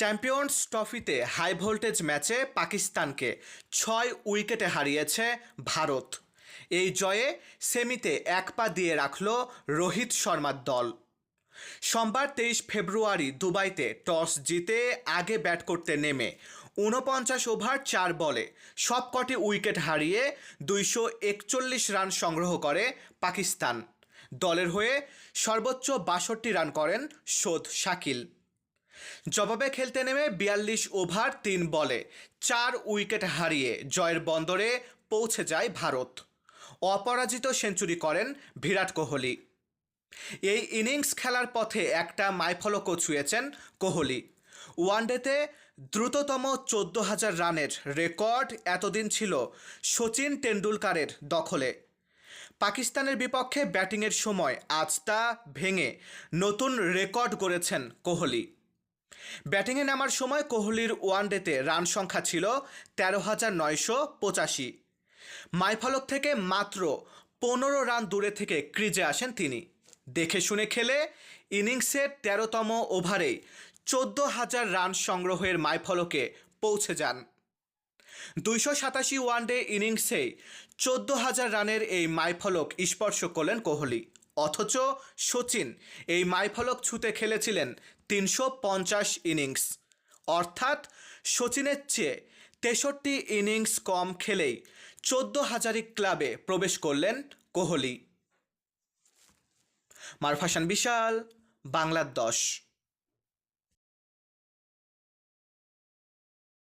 Champions ট্রফিতে high voltage ম্যাচে পাকিস্তানকে ছয় উইকেটে হারিয়েছে ভারত। এই জয়ে সেমিতে এক পা দিয়ে রাখল রোহিত শর্মার দল। সোমবার তেইশ ফেব্রুয়ারি দুবাইতে টস জিতে আগে ব্যাট করতে নেমে ঊনপঞ্চাশ ওভার চার বলে সবকটি উইকেট হারিয়ে দুইশো একচল্লিশ রান সংগ্রহ করে পাকিস্তান। দলের হয়ে সর্বোচ্চ বাষট্টি রান করেন শোধ শাকিল। জবাবে খেলতে নেমে বিয়াল্লিশ ওভার তিন বলে, চার উইকেট হারিয়ে জয়ের বন্দরে পৌঁছে যায় ভারত। অপরাজিত সেঞ্চুরি করেন বিরাট কোহলি। এই ইনিংস খেলার পথে একটা মাইফলকও ছুঁয়েছেন কোহলি। ওয়ানডেতে দ্রুততম চোদ্দ হাজার রানের রেকর্ড এতদিন ছিল সচিন টেন্ডুলকারের দখলে। পাকিস্তানের বিপক্ষে ব্যাটিংয়ের সময় আজ তা ভেঙে নতুন রেকর্ড গড়েছেন কোহলি। ব্যাটিংয়ে নামার সময় কোহলির ওয়ানডেতে রান সংখ্যা ছিল তেরো হাজার নয়শো পঁচাশি। মাইফলক থেকে মাত্র পনেরো রান দূরে থেকে ক্রিজে আসেন তিনি। দেখে শুনে খেলে ইনিংসের তেরোতম ওভারেই চোদ্দ হাজার রান সংগ্রহের মাইফলকে পৌঁছে যান। দুইশো সাতাশি ওয়ানডে ইনিংসেই চোদ্দ হাজার রানের এই মাইফলক স্পর্শ করলেন কোহলি। অথচ সচিন এই মাইফলক ছুতে খেলেছিলেন তিনশো পঞ্চাশ ইনিংস। অর্থাৎ সচিনের চেয়ে তেষট্টি ইনিংস কম খেলেই চোদ্দ হাজারি ক্লাবে প্রবেশ করলেন কোহলি। মারফাসান বিশাল, বাংলার দশ।